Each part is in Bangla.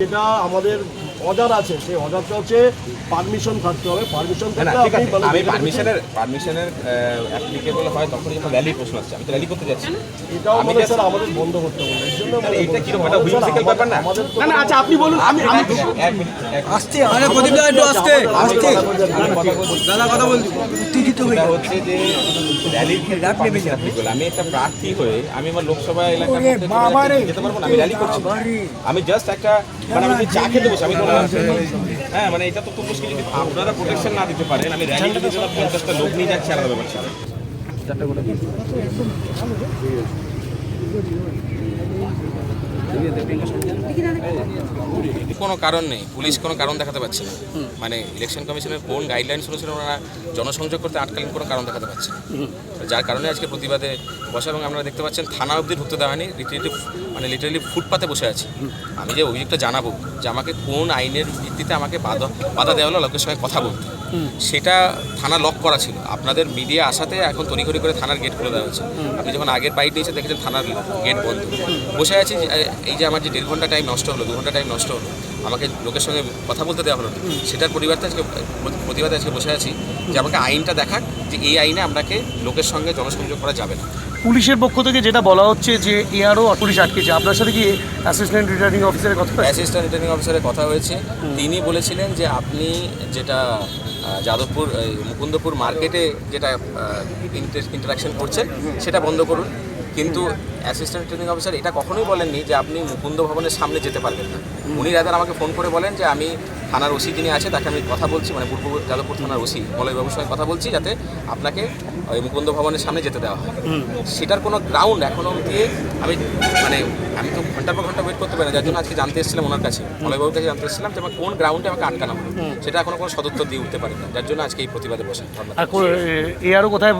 যেটা আমাদের অর্ডার আছে সেই অর্ডারটা হচ্ছে পারমিশন থাকতে হবে পারমিশন আপনি আমি পারমিশনের পারমিশনের অ্যাপ্লিকেবল হয় তখন যখন র্যালির প্রশ্ন আসছে। আমি তো র্যালি করতে যাচ্ছি। এটাও আমি মানে স্যার আমাদের বন্ধ করতে হবে এর জন্য মানে এটা একটা আমাদের- ব্যাপার না? না না আচ্ছা আপনি বলুন। আমি আমি। আসছে আরে প্রদীপ দা একটু আসতে। বলছি। দাদা কথা বলছি। উত্তেজিত হয়ে হচ্ছে যে র্যালির ক্ষেত্রে আমি একটা প্রার্থী হয়ে আমি আমার লোকসভা এলাকার মধ্যে যেতে পারব না আমি র্যালি করছি। আমি জাস্ট একটা মানে আমি চা খেতে বসে আমি বললাম হ্যাঁ মানে এটা তো খুব মুশকিল। যদি আপনারা প্রোটেকশন না দিতে পারেন আমি র্যালি যদি পঞ্চাশটা লোক নিয়ে যাচ্ছি আলাদা ব্যাপার ছিল। কোনো কারণ নেই। পুলিশ কোনো কারণ দেখাতে পারছে না। মানে ইলেকশন কমিশনের কোন গাইডলাইন্স অনুসারে ওনারা? জনসংযোগ করতে আটকালীন কোনো কারণ দেখাতে পারছে না। যার কারণে আজকে প্রতিবাদে বসে এবং আপনারা দেখতে পাচ্ছেন থানা অবধি ঢুকতে দেওয়া হয়নি লিটারেলি মানে লিটারেলি ফুটপাতে বসে আছি। আমি যে অভিযোগটা জানাব যে আমাকে কোন আইনের ভিত্তিতে আমাকে বাধা বাধা দেওয়া হলো, লোকের সঙ্গে কথা বলতে। সেটা থানা লক করা ছিল। আপনাদের মিডিয়া আসাতে এখন তড়িঘড়ি করে থানার গেট খুলে দেওয়া হয়েছে। আপনি যখন আগের বাইট নিয়েছে দেখেছেন থানার গেট বন্ধ। বসে আছি এই যে আমার যে দেড় ঘণ্টা টাইম নষ্ট হলো দু ঘণ্টা টাইম নষ্ট হলো আমাকে লোকের সঙ্গে কথা বলতে দেওয়া হলো সেটার পরিবর্তে আজকে প্রতিবাদে আজকে বসে আছি যে আমাকে আইনটা দেখাক যে এই আইনে আপনাকে লোকের সঙ্গে জনসংযোগ করা যাবে না। পুলিশের পক্ষ থেকে যেটা বলা হচ্ছে যে এআরও পুলিশ আটকেছে আপনার সাথে কি অ্যাসিস্ট্যান্ট রিটার্নিং অফিসারের কথা? অ্যাসিস্ট্যান্ট রিটার্নিং অফিসারের কথা হয়েছে। তিনি বলেছিলেন যে আপনি যেটা যাদবপুর মুকুন্দপুর মার্কেটে যেটা ইন্টারাকশন করছে সেটা বন্ধ করুন। কিন্তু অ্যাসিস্ট্যান্ট ট্রেনিং অফিসার এটা কখনোই বলেননি যে আপনি মুকুন্দ ভবনের সামনে যেতে পারবেন না। উনি রাদার আমাকে ফোন করে বলেন যে আমি থানার ওসি যিনি আছে তাকে আমি কথা বলছি মানে পূর্ব যাদবপুর থানার ওসি মলয়বাবুর সঙ্গে কথা বলছি যাতে আপনাকে ওই মুকুন্দ ভবনের সামনে যেতে দেওয়া হয়। সেটার কোনো গ্রাউন্ড এখনও দিয়ে আমি মানে আমি তো ঘণ্টার পর ঘণ্টা ওয়েট করতে পারি না যার জন্য আজকে জানতে এসেছিলাম ওনার কাছে। মলয়বাবুর কাছে জানতে এসেছিলাম যে আমার কোন গ্রাউন্ডে আমাকে আটকানো হলো সেটা এখনও কোনো সদুত্তর দিয়ে উঠতে পারি না যার জন্য আজকে এই প্রতিবাদে বসে আর এআরও কোথায়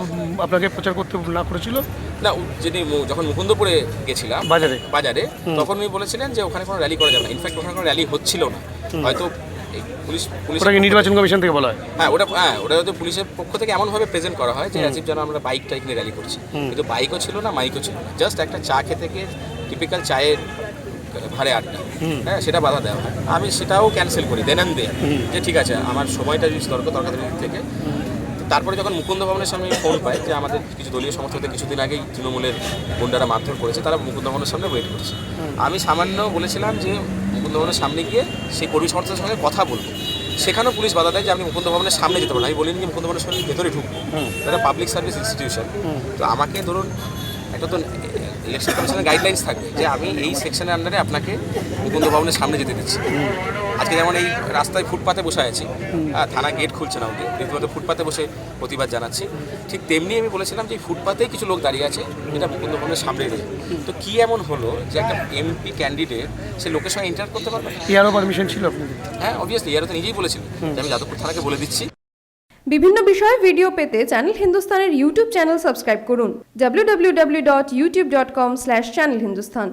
আপনাকে প্রচার করতে না করেছিল? না যিনি যখন মুকুন্দপুরে গেছিলাম বাজারে? বাজারে। তখন উনি বলেছিলেন যে ওখানে কোনো র্যালি করা যাবে না। ইনফ্যাক্ট ওখানে কোনো র্যালি হচ্ছিল না। হয়তো পুলিশ পুলিশ নির্বাচন কমিশন থেকে বলা হয়? হ্যাঁ ওটা হ্যাঁ ওটা হয়তো পুলিশের পক্ষ থেকে এমনভাবে প্রেজেন্ট করা হয় যে অ্যাজিভ যেন আমরা বাইক টাইক নিয়ে র্যালি করছি। কিন্তু বাইকও ছিল না মাইকও ছিল না। জাস্ট একটা চা খেতে গিয়ে টিপিক্যাল চায়ের ভাড়ে আড্ডা। হ্যাঁ সেটা বাধা দেওয়া হয়। আমি সেটাও ক্যান্সেল করি দেন অ্যান্ড যে ঠিক আছে আমার সময়টা যদি দরকার দরকার থেকে তারপরে যখন মুকুন্দ ভবনের সামনে ফোন পাই যে আমাদের কিছু দলীয় সমর্থকদের কিছুদিন আগেই তৃণমূলের গুন্ডারা মারধর করেছে তারা মুকুন্দ ভবনের সামনে ওয়েট করছে। আমি সামান্য বলেছিলাম যে মুকুন্দ ভবনের সামনে গিয়ে সেই কর্মী সমর্থকের সঙ্গে কথা বলব। সেখানেও পুলিশ বাধা দেয় যে আমি মুকুন্দ ভবনের সামনে যেতে পারব আমি বলিনি যে মুকুন্দ ভবনের সামনে ভেতরে ঢুকবো। এটা পাবলিক সার্ভিস ইনস্টিটিউশন তো আমাকে ধরুন একটা তো ইলেকশন কমিশনের গাইডলাইন্স থাকবে যে আমি এই সেকশনের আন্ডারে আপনাকে মুকুন্দ ভবনের সামনে যেতে দিচ্ছি। আজকে যেমন এই রাস্তায় ফুটপাতে বসে আছি আহ, থানা গেট খুলছে না ওকে রীতিমতো ফুটপাতে বসে প্রতিবাদ জানাচ্ছি। ঠিক তেমনি আমি বলেছিলাম যে এই ফুটপাতেই কিছু লোক দাঁড়িয়ে আছে যেটা মুকুন্দভবনের সামনে রয়ে তো কি এমন হলো যে একটা এমপি ক্যান্ডিডেট সে লোকের সঙ্গে ইন্টার করতে পারবে? না এআরও পারমিশন ছিল আপনাদের। হ্যাঁ অবভিয়াসলি ইয়ারও তো নিজেই বলেছিলেন যে আমি যাদবপুর থানাকে বলে দিচ্ছি। বিভিন্ন বিষয়ে ভিডিও পেতে চ্যানেল হিন্দুস্তানের ইউটিউব চ্যানেল সাবস্ক্রাইব করুন। www.youtube.com/channelhindustan